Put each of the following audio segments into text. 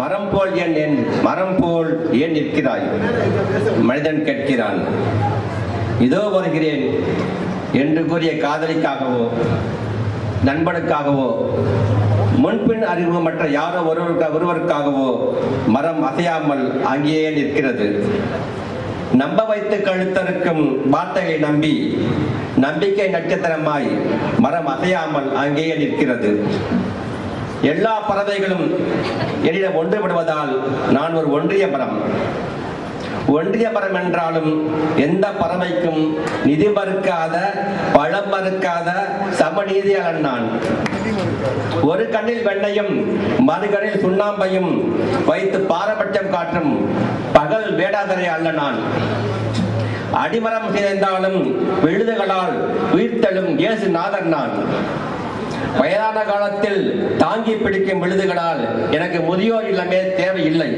மரம் போல் ஏன் ஏன் மரம் போல் ஏன் நிற்கிறாய்? மனிதன் கேட்கிறான். இதோ வருகிறேன் என்று கூறிய காதலிக்காகவோ நண்பனுக்காகவோ முன்பின் அறிவு மற்ற யாரோ ஒருவருக்கு ஒருவருக்காகவோ மரம் அசையாமல் அங்கேயே நிற்கிறது. நம்ப வைத்து கழுத்தறுக்கும் வார்த்தைகளை நம்பி நம்பிக்கை நட்சத்திரமாய் மரம் அசையாமல் அங்கேயே நிற்கிறது. எல்லா பறவைகளும் என்னிடம் ஒன்றுபடுவதால் நான் ஒரு ஒன்றிய பரம். ஒன்றிய பரம் என்றாலும் எந்த பறவைக்கும் நிதி மறுக்காத பழம் மறுக்காத சமநீதியாளன் நான். ஒரு கண்ணில் வெண்ணையும் மறுகண்ணில் சுண்ணாம்பையும் வைத்து பாரபட்சம் காட்டும் பகல் வேடாதரை அல்ல நான். அடிமரம் சேர்ந்தாலும் விழுதுகளால் உயிர்த்தெழும் இயேசு நாதன் நான். வயதான காலத்தில் தாங்கி பிடிக்கும் விழுதுகளால் எனக்கு முதியோர் இல்லமே தேவையில்லை.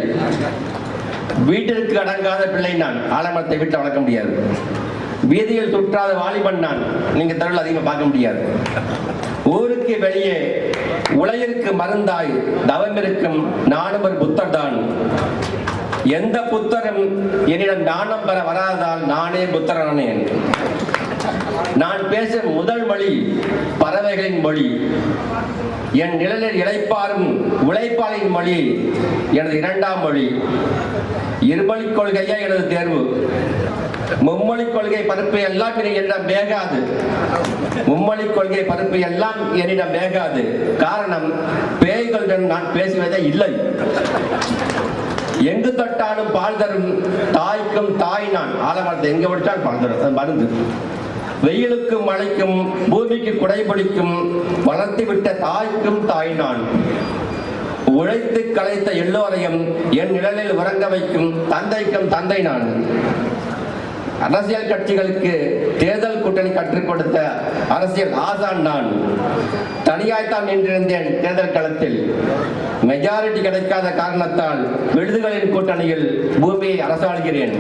வீட்டிற்கு அடங்காத பிள்ளை நான். ஆலமரத்தை விட்டு வளர்க்க முடியாது. வீதியில் சுற்றாத வாலிபன் நான். நீங்க தருள் அதிகமாக பார்க்க முடியாது. ஊருக்கு வெளியே உலகிற்கு மருந்தாய் தவம் இருக்கும் நானும் ஒரு புத்தர் தான். எந்த புத்தரும் என்னிடம் ஞானம் பெற வராததால் நானே புத்தரானேன் நான் பேச முதல் மொழி பறவைகளின் மொழி என் நிழலில் இழைப்பாரும் உழைப்பாளின் மொழி எனது இரண்டாம் மொழி இருமொழி கொள்கையா எனது தேர்வு. மும்மொழி கொள்கை பருப்பு எல்லாம் என்னிடம் வேகாது. மும்மொழி கொள்கை பருப்பு எல்லாம் என்னிடம் வேகாது. காரணம் பேய்களுடன் நான் பேசுவதே இல்லை. எங்கு தொட்டாலும் பால் தரும் தாய்க்கும் தாய் நான். ஆலமரத்தை எங்க விட்டால் பால் தரும். மருந்து. வெயிலுக்கும் மழைக்கும் பூமிக்கு குடைபிடிக்கும் வளர்த்துவிட்ட தாய்க்கும் தாய் நான் உழைத்து கலைத்த எல்லோரையும் என் நிழலில் உறங்க வைக்கும் தந்தைக்கும் தந்தை நான் அரசியல் கட்சிகளுக்கு தேர்தல் கூட்டணி கற்றுக் கொடுத்த அரசியல் ஆசான் நான். தனியாய்த்தான் நின்றிருந்தேன் தேர்தல் களத்தில். மெஜாரிட்டி கிடைக்காத காரணத்தால் விடுதுகளின் கூட்டணியில் பூமியை அரசாளுகிறேன்.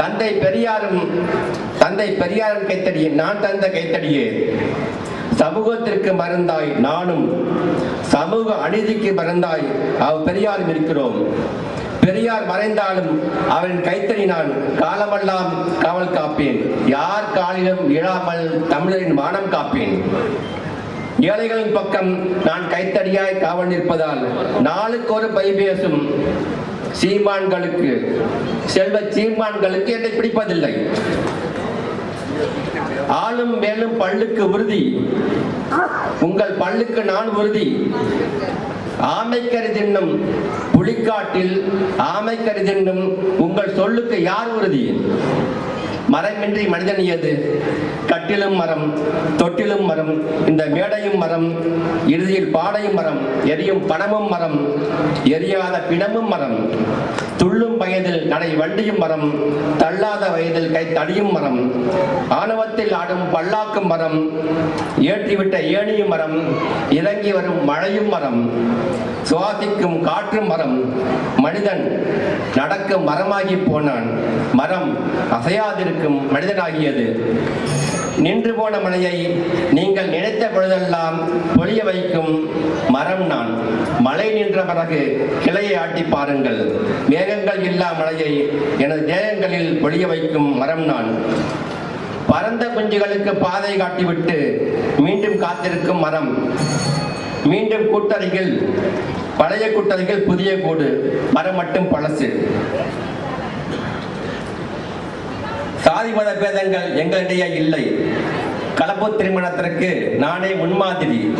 தந்தை பெரியாரும் தந்தை பெரியாரும் கைத்தடியே நான் தந்த கைத்தடியே. சமூகத்திற்கு மருந்தாய் நானும். சமூக அநீதிக்கு மருந்தாய் அவ பெரியாரும் இருக்கிறோம். பெரியார் மறைந்தாலும் அவரின் கைத்தறி நான் காலமெல்லாம் காவல் காப்பேன். யார் காலிலும் இழாமல் தமிழரின் மானம் காப்பேன். ஏழைகளின் பக்கம் நான் கைத்தடியாய் காவல் நிற்பதால் நாளுக்கு ஒரு பை பேசும் சீமான்களுக்கு செல்வ சீமான்களுக்கு என்னை பிடிப்பதில்லை. ஆளும் மேலும் பல்லுக்கு உறுதி. உங்கள் பல்லுக்கு நான் உறுதி. ஆமைக்கரி தின்னும் புலிக்காட்டில் ஆமைக்கரி தின்னும் உங்கள் சொல்லுக்கு யார் உறுதி? மரமின்றி மனிதன் ஏது? கட்டிலும் மரம் தொட்டிலும் மரம் இந்த மேடையும் மரம் இறுதியில் பாடையும் மரம் எரியும் பணமும் மரம் எரியாத பிணமும் மரம் துள்ளும் வயதில் நடை வண்டியும் மரம் தள்ளாத வயதில் கை தடியும் மரம் ஆணவத்தில் ஆடும் பல்லாக்கும் மரம் ஏற்றிவிட்ட ஏணியும் மரம் இறங்கி வரும் மழையும் மரம் சுவாசிக்கும் காற்றும் மரம் மனிதன் நடக்கும் மரமாகி போனான். மரம் அசையாதிருக்கும் மனிதனாகியது. நின்று போன மலையை நீங்கள் நினைத்த பொழுதெல்லாம் பொழிய வைக்கும் மரம் நான். மழை நின்ற பிறகு கிளையை ஆட்டி பாருங்கள். மேகங்கள் இல்லா மலையை எனது தேகங்களில் பொழிய வைக்கும் மரம் நான். பரந்த குஞ்சுகளுக்கு பாதை காட்டிவிட்டு மீண்டும் காத்திருக்கும் மரம். மீண்டும் கூட்டறைகள் பழைய கூட்டறைகள் புதிய கூடு. மரம் மட்டும் பழசு. சாதி மத பேதங்கள் எங்களிடையே இல்லை. கலப்பு திருமணத்திற்கு நானே முன்மாதிரி.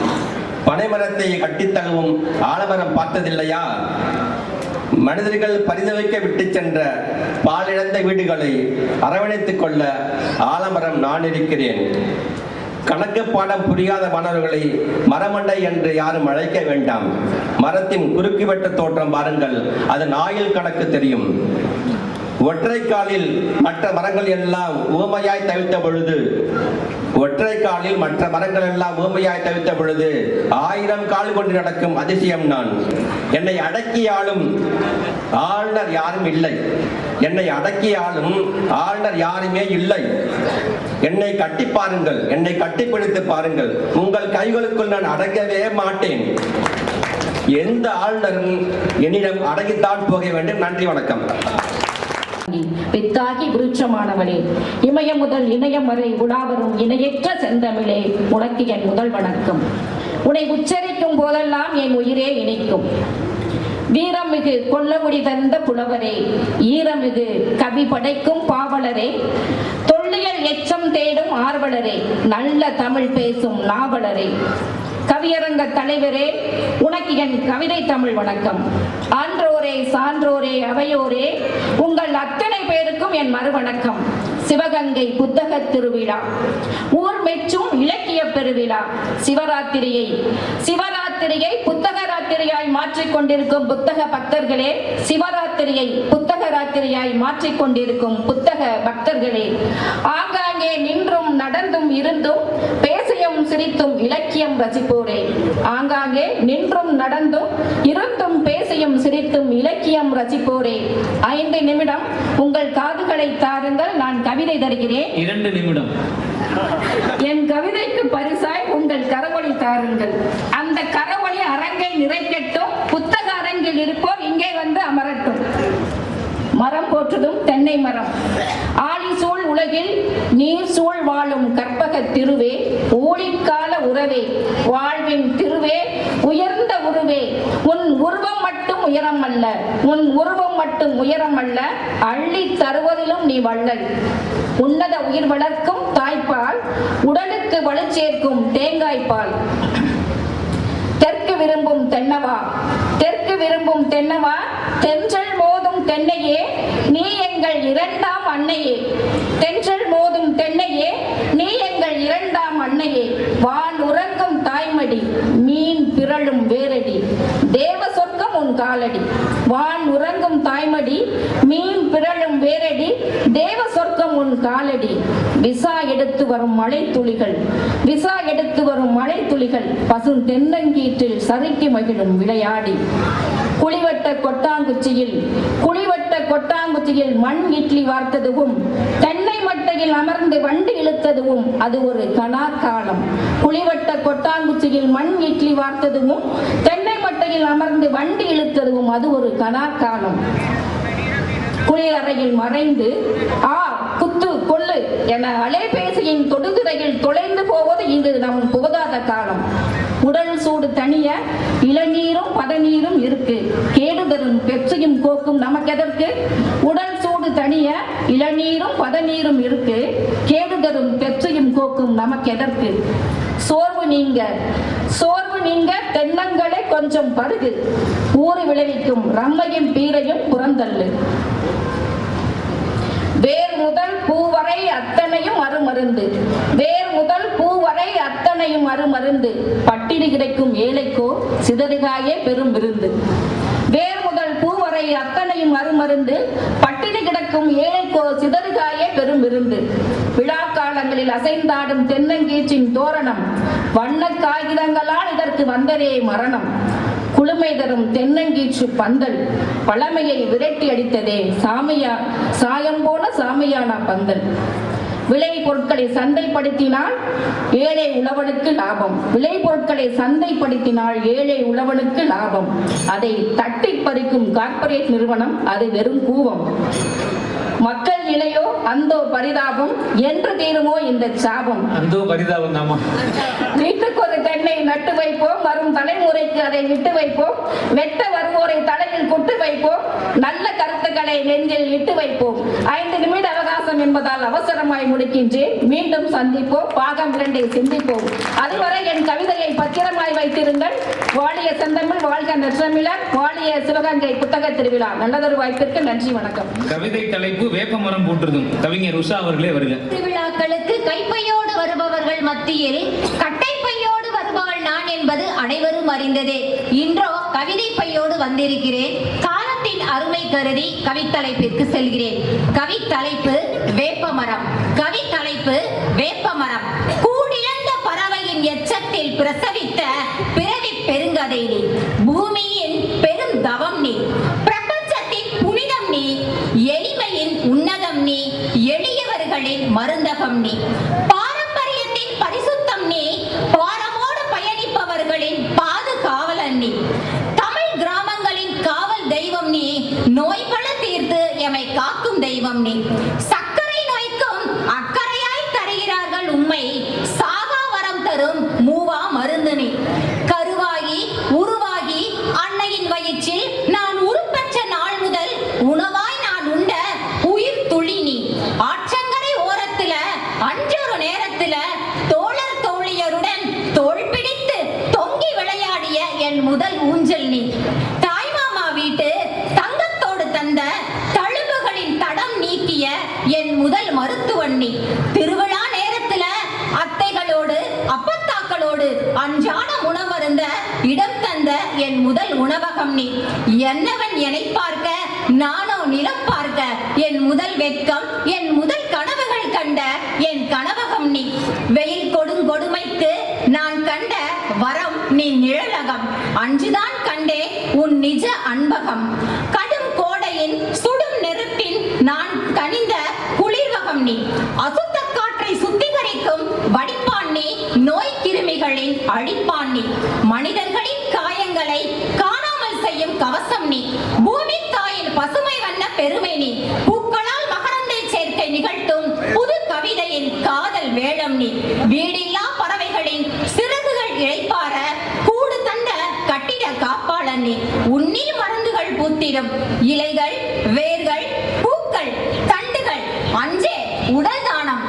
பனைமரத்தை கட்டித்தழுவும் ஆலமரம் பார்த்ததில்லையா? மனிதர்கள் பரிதவிக்க விட்டு சென்ற பாலிழந்த வீடுகளை அரவணைத்துக் கொள்ள ஆலமரம் நான் இருக்கிறேன். கணக்கு பாடம் புரியாத மாணவர்களை மரமண்டை என்று யாரும் அழைக்க வேண்டாம். மரத்தின் குறுக்கு வெட்ட தோற்றம் பாருங்கள் அதன் ஆயுள் கணக்கு தெரியும். ஒற்றை காலில் மற்ற மரங்கள் எல்லாம் ஊமையாய் தவித்த பொழுது ஒற்றை காலில் மற்ற மரங்கள் எல்லாம் ஊமையாய் தவித்த பொழுது ஆயிரம் கால் கொண்டு நடக்கும் அதிசயம் நான். என்னை அடக்கி ஆளும் ஆளுநர் யாரும் இல்லை. என்னை அடக்கி ஆளும் ஆளுநர் யாருமே இல்லை. என்னை கட்டி பாருங்கள் என்னை கட்டிப்பிடித்து பாருங்கள். உங்கள் கைகளுக்குள் நான் அடங்கவே மாட்டேன். எந்த ஆளுநரும் என்னிடம் அடங்கித்தான் போக வேண்டும். நன்றி வணக்கம். வித்தாகி விருட்சமானவளே. இமயம் முதல் இணையம் வரை உலாவரும் இணையற்ற செந்தமிழே உனக்கு என் முதல் வணக்கம். உன்னை உச்சரிக்கும் போதெல்லாம் என் உயிரே இணைக்கும். வீரமிகு கொல்லமுடி தந்த புலவரே ஈரமிகு கவி படைக்கும் பாவலரே. தொல்லியல் எச்சம் தேடும் ஆர்வலரே நல்ல தமிழ் பேசும் நாவலரே. கவியரங்க தலைவரே உனக்கு என் கவிதை தமிழ் வணக்கம். ஆன்றோரே சான்றோரே அவையோரே. உங்கள் அத்தனை பேருக்கும் என் மறுவணக்கம். சிவகங்கை புத்தக திருவிழா. ஊர் மெச்சும் இலக்கிய பெருவிழா. சிவராத்திரியை. சிவராத்திரியை புத்தக ராத்திரியாய் மாற்றிக் கொண்டிருக்கும் புத்தக பக்தர்களே சிவராத்திரியை புத்தக ராத்திரியாய் மாற்றிக் கொண்டிருக்கும் புத்தக பக்தர்களே. ஆங்காங்கே நின்றும் நடந்தும் இருந்தும் பேசியும் சிரித்தும் இலக்கியம் ரசிப்போரே. ஆங்காங்கே நின்றும் நடந்தும் இருந்தும் பேசியும் சிரித்தும் இலக்கியம் ரசிப்போரே. ஐந்து நிமிடம் உங்கள் காதுகளை தாருங்கள் நான் கவிதை தருகிறேன். இரண்டு நிமிடம். என் கவிதைக்கு பரிசாய் உங்கள் கரவொளி தாருங்கள். அந்த அறவழி அரங்கை நிறைக்கட்டும் புத்தக அரங்கில் இருப்போர் இங்கே வந்து அமரட்டும். மரம் போற்றதும் தென்னை மரம். ஆழி சூழ் உலகில் நீர் சூழ் வாழும் கற்பக திருவே ஊழிக்கால உறவே வாழ்வின் திருவே உயர்ந்த உருவே. உன் உருவம் மட்டும் உயரம் அல்ல உன் உருவம் மட்டும் உயரம் அல்ல அள்ளி தருவதிலும் நீ வள்ளல். உன்னத உயிர் வளர்க்கும் தாய்ப்பால் உடலுக்கு வலு சேர்க்கும் தேங்காய்ப்பால். விரும்பும் தென்னவா? தெற்கு விரும்பும் தென்னவா? தென்றல் மோதும் தென்னையே நீ எங்கள் இரண்டாம் அன்னையே. தென்றல் மோதும் தென்னையே நீ எங்கள் இரண்டாம் அன்னையே. வான் உறங்கும் தாய்மடி மீன் பிறழும் வேரடி. தேவ சொர்க்கம் உன் காலடி. வான் உறங்கும் தாய்மடி மீன் பிறழும் வேரடி தேவ சொர்க்கம் உன் காலடி. விசா எடுத்து வரும் மழை துளிகள் விசா எடுத்து வரும் மழை துளிகள் பசு தென்னங்கீற்றில் சறுக்கி மகிழும் விளையாடி. குழிவட்ட கொட்டாங்குச்சியில் குழிவட்ட கொட்டாங்குச்சியில் மண் இட்லி வார்த்ததுவும் தென்னை மட்டையில் அமர்ந்து வண்டி இழுத்ததுவும் அது ஒரு கணா காலம் குழிவட்ட கொட்டாங்குச்சியில் மண் இட்லி வார்த்ததுவும் தென் குளியலறையில் அமர்ந்து வண்டி இழுத்ததுவும் அது ஒரு கணா குளியலறையில் மறைந்து ஆ குத்து கொள்ளு என அலைபேசியின் தொடுதிரையில் தொலைந்து போவது இங்கு நம் புகழாத காலம். உடல் சூடு தனிய இளநீரும் பதநீரும் இருக்கு. கேடு தரும் பெப்சியும் கோக்கும் நமக்கெதற்கு உடல் சூடு தனிய இளநீரும் பதநீரும் இருக்கு. கேடு தரும் பெப்சியும் கோக்கும் நமக்கெதற்கு சோர்வு நீங்க. சோர்வு நீங்க தென்னங்களை கொஞ்சம் பருகு. ஊறு விளைவிக்கும் ரம்மையும் பீரையும் புறந்தள்ளு. வேர் முதல் பூ வரை அத்தனையும் அருமருந்து. வேர் முதல் பூ வரை அத்தனையும் அருமருந்து. பட்டினி கிடைக்கும் ஏழைக்கோ சிதறுகாயே பெரும் விருந்து. வேர் முதல் பூ வரை அத்தனையும் அருமருந்து. பட்டினி கிடக்கும் ஏழைக்கோ சிதறுகாயே பெரும் விருந்து. விழா காலங்களில் அசைந்தாடும் தென்னங்கீச்சின் தோரணம். வண்ண காகிதங்களால் இதற்கு வந்ததே மரணம். குளுமை தரும் தென்னங்கீற்று பந்தல் பழமையை விரட்டி அடித்ததே சாமியா சாயம் போன சாமியானா பந்தல். விளை பொருட்களை சந்தைப்படுத்தினால் ஏழை உழவனுக்கு லாபம். விளை பொருட்களை சந்தைப்படுத்தினால் ஏழை உழவனுக்கு லாபம். அதை தட்டி பறிக்கும் கார்ப்பரேட் நிறுவனம் அது வெறும் கூவம். மக்கள் நிலையோ அந்தோ பரிதாபம் என்று தீருமோ இந்த சாபம். அந்தோ பரிதாபம் தாமா? வீட்டுக்கு ஒரு தென்னை நட்டு வைப்போம் வரும் தலைமுறைக்கு அதை விட்டு வைப்போம் வெட்ட வருவோரை தலையில் குட்டு வைப்போம் நல்ல கருத்துக்களை நெஞ்சில் இட்டு வைப்போம். ஐந்து நிமிட அவகாசம் என்பதால் அவசரமாய் முடிக்கின்றேன் மீண்டும் சந்திப்போம். பாகம் இரண்டை சிந்திப்போம். அதுவரை என் கவிதையை பத்திரமாய் வைத்திருங்கள். வாழிய செந்தமிழ் வாழ்க நற்றமிழர் வாழிய சிவகங்கை புத்தக திருவிழா. நல்லதொரு வாய்ப்பிற்கு நன்றி வணக்கம். கவிதை தலைப்பு வேப்பமரம் போற்றுதும் கவிஞர் உஷா அவர்களே வருக. திருவிழாக்களுக்கு கைப்பையோடு வருபவர்கள் மத்தியில் கட்டைப்பையோடு வருபவள் நான் என்பது அனைவரும் அறிந்ததே. இன்றோ கவிதை பையோடு வந்திருக்கிறேன். காலத்தின் அருமை கருதி கவித்தலைப்பிற்கு செல்கிறேன். கவித்தலைப்பு வேப்பமரம். கவி தலைப்பு வேப்பமரம். கூடிழந்த பறவையின் எச்சத்தில் பிரசவித்த பிறவி பெருங்கதை நீ. பூமியின் பெரும் தவம் நீ. பிரபஞ்சத்தின் புனிதம் நீ. எளிமையின் உன்னதம் நீ. எளியவர்களின் மருந்தகம் நீ. பாரம்பரியத்தின் பரிசுத்தம் நீ. பாரமோடு பயணிப்பவர்களின் பாதுகாவலன் நீ. தமிழ் கிராமங்களின் காவல் தெய்வம் நீ. நோய்பல தீர்த்து எமை காக்கும் தெய்வம் நீ. நீக்கிய என் முதல் மருத்துவண்ணி. நீ திருவிழா நேரத்துல அத்தைகளோடு அப்பத்தாக்களோடு அஞ்சான உணவருந்த இடம் தந்த என் முதல் உணவகம் நீ என்னவன் என்னை பார்க்க நானோ நிலம் பார்க்க என் முதல் வெட்கம் என் முதல் கனவுகள் கண்ட என் கனவகம் நீ வெயில் கொடுங்கொடுமைக்கு நான் கண்ட வரம் நீ நிழலகம். அஞ்சுதான் கண்டே உன் நிஜ அன்பகம். நோய் கிருமிகளின் அழிப்பான் நீ. மனிதர்களின் காயங்களை காணாமல் செய்யும் கவசம் நீ. பூமி தாயின் பசுமை வண்ண பெருமை நீ. பூக்களால் மகரந்தை சேர்க்கை நிகழ்த்தும் புது கவிதையின் காதல் வேளம் நீ. வீடில்லா பறவைகளின் சிறகுகள் இழைப்பார கூடு தந்த கட்டிட காப்பாளன் நீ. உன்னில் மருந்துகள் பூத்திடும் இலைகள் வேர்கள் பூக்கள் தண்டுகள் அஞ்சே உடல் தானம்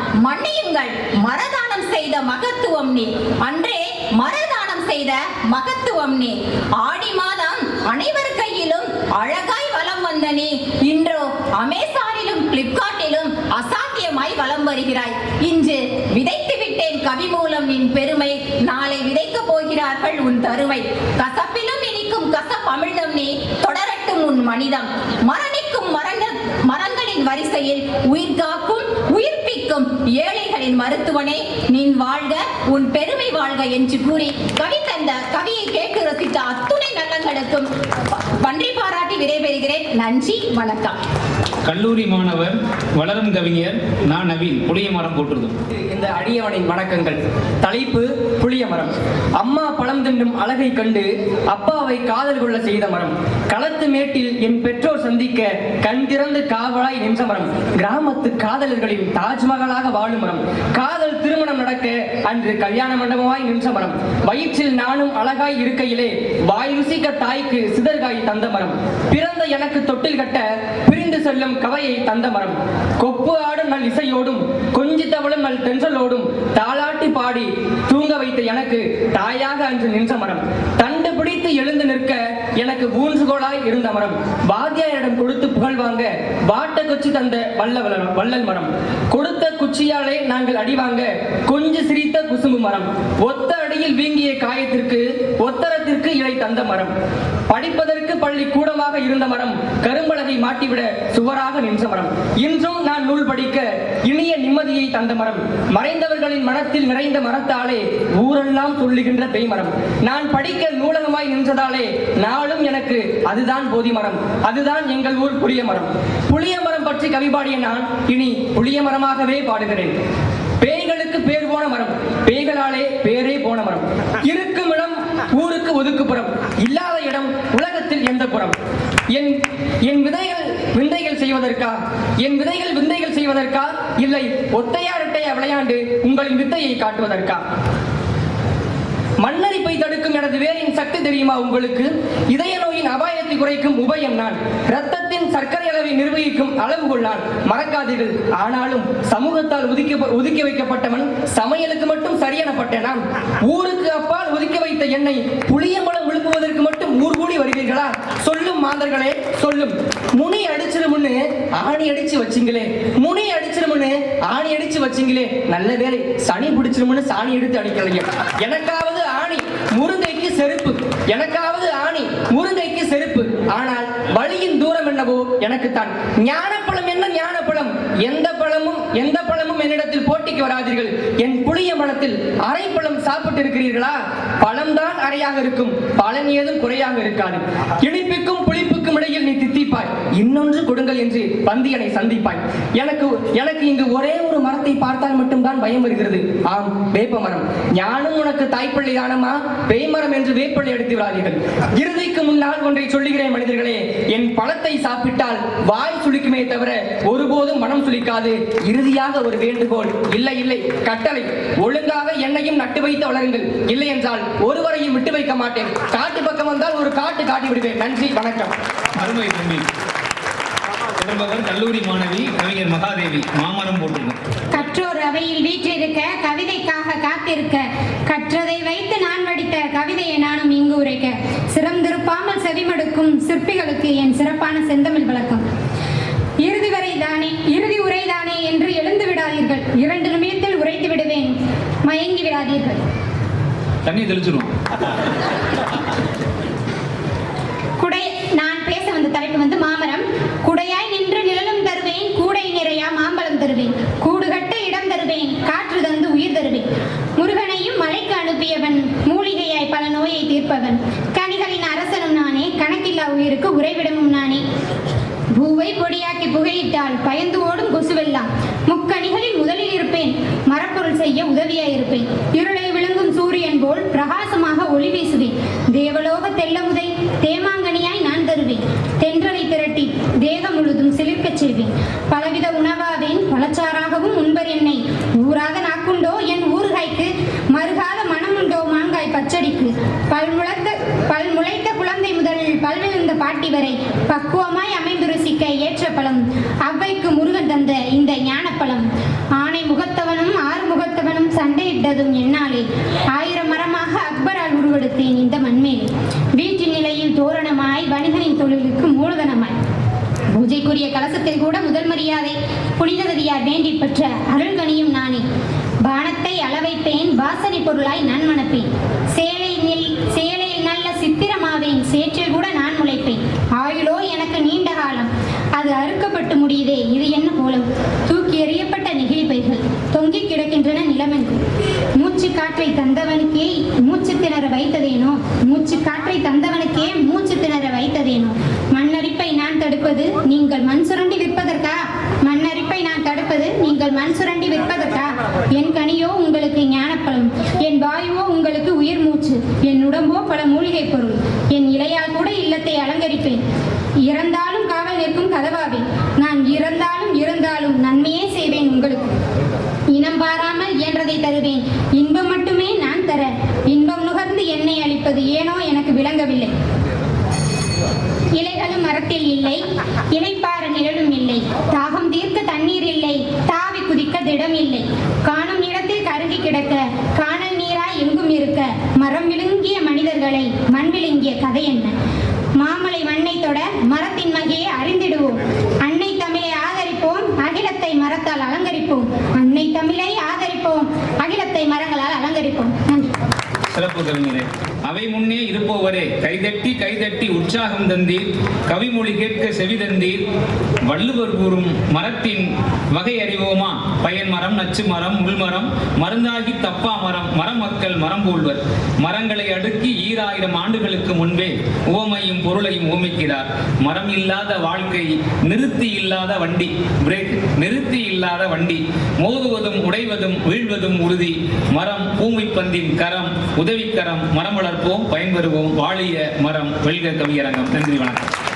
செய்யுங்கள் மரதானம் செய்த மகத்துவம் நீ. அன்றே மரதானம் செய்த மகத்துவம் நீ. ஆடி மாதம் அனைவர் கையிலும் அழகாய் வலம் வந்த நீ. இன்றோ அமேசானிலும் பிளிப்கார்ட்டிலும் அசாத்தியமாய் வலம் வருகிறாய். இன்று விதைத்து விட்டேன் கவி மூலம் நின் பெருமை. நாளை விதைக்க போகிறார்கள் உன் தருமை. கசப்பிலும் இனிக்கும் கசப் அமிழ்தம் நீ. தொடரட்டும் உன் மனிதம். மரணிக்கும் மரங்க மரங்களின் வரிசையில் உயிர்காக்கும் காக்கும் ஏழைகளின் மருத்துவனே நீ வாழ்க உன் பெருமை வாழ்க என்று கூறி கவி தந்த கவியை கேட்டு ரசித்த அத்துணை நல்லங்களுக்கும் பன்றி பாராட்டி விடைபெறுகிறேன். நன்றி வணக்கம். கல்லூரி மாணவர் வளரும் கவிஞர் நான் நவீன். புளிய மரம் போட்டுருதும் இந்த அடியவனின் வணக்கங்கள். தலைப்பு புளிய மரம். அம்மா பழம் தின்னும் அழகை கண்டு அப்பாவை காதல் கொள்ள செய்த மரம். களத்து மேட்டில் என் பெற்றோர் சந்திக்க கண் திறந்து காவலாய் நின்ற மரம். கிராமத்து காதலர்களின் தாஜ்மஹாலாக வாழும் மரம். காதல் திருமணம் நடக்க அன்று கல்யாண மண்டபமாய் நின்ற மரம். வயிற்றில் நானும் அழகாய் இருக்கையிலே வாய் ருசிக்க தாய்க்கு சிதர்காய் தந்த மரம். பிறந்த எனக்கு தொட்டில் கட்ட பிரிந்து செல்லும் கவையை தந்த மரம். கொப்பு ஆடும் நல் இசையோடும் கொஞ்சி தவளும் நல் தென்றலோடும் தாளாட்டி பாடி தூங்க வைத்த எனக்கு தாயாக அன்று நின்ற மரம். தண்டு பிடித்து எழுந்து நிற்க எனக்கு ஊன்றுகோலாய் இருந்த மரம். வாத்தியாரிடம் கொடுத்து புகழ் வாங்க வாட்ட குச்சி தந்த வல்ல வள்ளல் மரம். கொடுத்த குச்சியாலே நாங்கள் அடிவாங்க கொஞ்சம் சிரித்த குசும்பு மரம். ஒத்த அடியில் வீங்கிய காயத்திற்கு ஒத்தரத்திற்கு இலை தந்த மரம். படிப்பதற்கு பள்ளி கூடமாக இருந்த மரம் கரும்பலகை மாட்டிவிட சுவராக நின்ற மரம். இன்றும் நான் நூல் படிக்க இனிய நிம்மதியை தந்த மரம். மறைந்தவர்களின் மனத்தில் நிறைந்த மரத்தாலே ஊரெல்லாம் சொல்லுகின்ற பெய்மரம். நான் படிக்க நூலகமாய் நின்றதாலே நாளும் எனக்கு அதுதான் போதி மரம். அதுதான் எங்கள் ஊர் புளிய மரம். புளிய மரம் பற்றி கவி பாடிய நான் இனி புளிய மரமாகவே பாடுகிறேன். பேய்களுக்கு பேர் போன மரம். பேய்களாலே பேரே போன மரம். இருக்கும் இடம் ஊருக்கு ஒதுக்குப்புறம் இல்லாத இடம் உலகத்தில் எந்த புறம்? என் என் விதைகள் விந்தைகள் செய்வதற்கா? என் விதைகள் விந்தைகள் செய்வதற்கா? இல்லை ஒத்தையா இரட்டையா விளையாண்டு உங்களின் வித்தையை காட்டுவதற்கா? மண்ணரிப்பை தடுக்கும் எனது வேரின் சக்தி தெரியுமா உங்களுக்கு? இதய நோயின் அபாயத்தை குறைக்கும் உபயம் நான். ரத்தத்தின் சர்க்கரை அளவை நிர்வகிக்கும் அளவுகொள் நான். மறக்காதீர்கள். ஆனாலும் சமூகத்தால் ஒதுக்கி ஒதுக்கி வைக்கப்பட்டவன் சமையலுக்கு மட்டும் சரியெனப்பட்ட நான். ஊருக்கு அப்பால் ஒதுக்கி வைத்த என்னை புளியம்பழம் விழுப்புவதற்கு மட்டும் ஊர் கூடி வருவீர்களா சொல்லும் மாந்தர்களே சொல்லும். முனி அடிச்சிருமுன்னு ஆணி அடிச்சு வச்சிங்களே. முனி அடிச்சிருமுன்னு ஆணி அடிச்சு வச்சிங்களே. நல்ல வேலை சனி பிடிச்சிருமுன்னு சாணி எடுத்து அடிக்கலைங்க எனக்காவது முருங்கைக்கு செருப்பு. எனக்காவது ஆணி. முருங்கைக்கு செருப்பு. ஆனால் வழியின் தூரம் அல்லவோ என்னவோ எனக்குத்தான். ஞானப்பழம் என்ன ஞானப்பழம்? எந்த பழமும் எந்த பழமும் என்னிடத்தில் போட்டிக்கு வராதீர்கள். என் புளிய மனத்தில் அரை பழம் சாப்பிட்டு இருக்கிறீர்களா பழம்தான் அரையாக இருக்கும். பலன் ஏதும் குறையாக இருக்காது. இனிப்புக்கும் புளிப்புக்கும் இடையில் நீ தித்திப்பாய். இன்னொன்று கொடுங்கள் என்று பந்தியனை சந்திப்பாய். எனக்கு எனக்கு இங்கு ஒரே ஒரு மரத்தை பார்த்தால் மட்டும்தான் பயம் வருகிறது. ஆம் வேப்ப மரம் ஞானம் உனக்கு தாய்ப்பள்ளி தானமா பேய்மரம் என்று வேப்பள்ளி எடுத்து விடாதீர்கள். இறுதிக்கு முன்னால் ஒன்றை சொல்லுகிறேன் மனிதர்களே. என் பழத்தை சாப்பிட்டால் வாய் சுளிக்குமே தவிர ஒருபோதும் மனம் சுளிக்காது. இறுதியாக ஒரு வேண்டுகோள். இல்லை இல்லை கட்டளை. ஒழுங்காக என்னையும் நட்டு வைத்து வளருங்கள். இல்லை என்றால் ஒருவரையும் விட்டு வைக்க மாட்டேன். காட்டு பக்கம் வந்தால் ஒரு காட்டு காட்டி விடுவேன். நன்றி வணக்கம். அருமை தொடர்பவர் கல்லூரி மாணவி கவிஞர் மகாதேவி மாமரம் போட்டுருதும் கற்றோர் அவையில் வீற்றிருக்க கவிதைக்காக காத்திருக்க கற்றதை வைத்து நான் படித்த கவிதையை நானும் இங்கு உரைக்க. கற்கும் சிற்பிகளுக்கு என் சிறப்பான செந்தமிழ் வழக்கம் இறுதி வரை தானே இறுதி உரை தானே என்று எழுந்து விடாதீர்கள். இரண்டு நிமிடத்தில் உரைத்து விடுவேன். மயங்கி விடாதீர்கள். தண்ணி தெளிச்சிருவோம். தலைப்பு வந்து மாமரம். குடையாய் நின்று நிழலும் தருவேன் கூடை நிறையா மாம்பழம் தருவேன். கூடு கட்ட இடம் தருவேன் காற்று தந்து உயிர் தருவேன். முருகனையும் மலைக்கு அனுப்பியவன் மூலிகையாய் பல நோயை தீர்ப்பவன். கனிகளின் அரசனும் நானே கணக்கில்லா உயிருக்கு உறைவிடமும் நானே. பூவை பொடியாக்கி புகையிட்டால் பயந்து என்னை. ஊராத நாக்குண்டோ? என் ஊறுகாய்க்கு மறுகாத மனமுண்டோ? மாங்காய் பச்சடிக்கு. பல்முளைத்த பல்முளைத்த குழந்தை முதல் பல்விழுந்த பாட்டி வரை பக்குவமாய் அமைந்து ருசிக்க ஏற்ற பழம் அவ்வைக்கு முருகன் தந்த இந்த ஞானப்பழம். கலசத்தில் கூட முதல் மரியாதை புனிததியார் வேண்டி பெற்ற அருள்கனியும் நானே. பானத்தை அளவைப்பேன் வாசனை பொருளாய் நான் மணப்பேன். சேலை நில் சேலையில் நல்ல சித்திரமாவேன் சேற்றில் கூட நான் முளைப்பேன். ஆயுளோ எனக்கு நீண்ட காலம். அது அறுக்கப்பட்டு முடியுதே இது என்ன போலம்? தூக்கி எறியப்பட்ட நெகிழி தொங்கிக் தொங்கி கிடக்கின்றன நிலமென்று மூச்சு காற்றை தந்தவனுக்கே மூச்சு திணற வைத்ததேனோ மூச்சு காற்றை தந்தவனுக்கே மூச்சு திணற வைத்ததேனோ மண்ணரிப்பை நான் தடுப்பது நீங்கள் மண் சுரண்டி விற்பதற்கா மண்ணரிப்பை நான் தடுப்பது நீங்கள் மண் சுரண்டி விற்பதற்கா என் கனியோ உங்களுக்கு ஞானப்பழம் என் வாயுவோ உங்களுக்கு உயிர் மூச்சு என் உடம்போ பல மூலிகை பொருள் என் இலையால் கூட இல்லத்தை அலங்கரிப்பேன் இறந்தாலும் காவல் நிற்கும் கதவாவேன் நான் இறந்தாலும் இருந்தாலும் நன்மையே செய்வேன் உங்களுக்கு இனம் பாராமல் இயன்றதை தருவேன் இன்பம் மட்டுமே நான் தர இன்பம் நுகர்ந்து இருப்பது ஏனோ எனக்கு விளங்கவில்லை. இலைகளும் மரத்தில் இல்லை. இலைப்பார நிழலும் இல்லை. தாகம் தீர்க்க தண்ணீர் இல்லை. தாவி குதிக்க திடம் இல்லை. காணும் இடத்தில் கருகி கிடக்க காணல் நீராய் எங்கும் இருக்க மரம் விழுங்கிய மனிதர்களை மண் விழுங்கிய கதை என்ன? மாமலை மண்ணை தொட மரத்தின் மகையை அறிந்திடுவோம். அன்னை தமிழை ஆதரிப்போம் அகிலத்தை மரத்தால் அலங்கரிப்போம். அன்னை தமிழை ஆதரிப்போம் அகிலத்தை மரங்களால் அலங்கரிப்போம். நன்றி. சிறப்பு கவிஞரே. அவை முன்னே இருப்பவரே. கைதட்டி கைதட்டி உற்சாகம் தந்தீர். கவிமொழி கேட்க செவி தந்தீர். வள்ளுவர் கூறும் மரத்தின் வகை அறிவோமா? பயன் மரம் நச்சு மரம் உள்மரம் மருந்தாகி தப்பா மரம் மரம் மக்கள் மரம் போல்வர். மரங்களை அடுக்கி ஈராயிரம் ஆண்டுகளுக்கு முன்பே உவமையும் பொருளையும் ஓமிக்கிறார் மரம் இல்லாத வாழ்க்கை நிறுத்தி இல்லாத வண்டி பிரேக் நிறுத்தி இல்லாத வண்டி. மோதுவதும் உடைவதும் வீழ்வதும் உறுதி. மரம் பூமி பந்தின் கரம் உதவிக்கரம் மரம் வளர்ப்போம் பயன்பெறுவோம். வாழிய மரம் வெல்க கவியரங்கம். நன்றி வணக்கம்.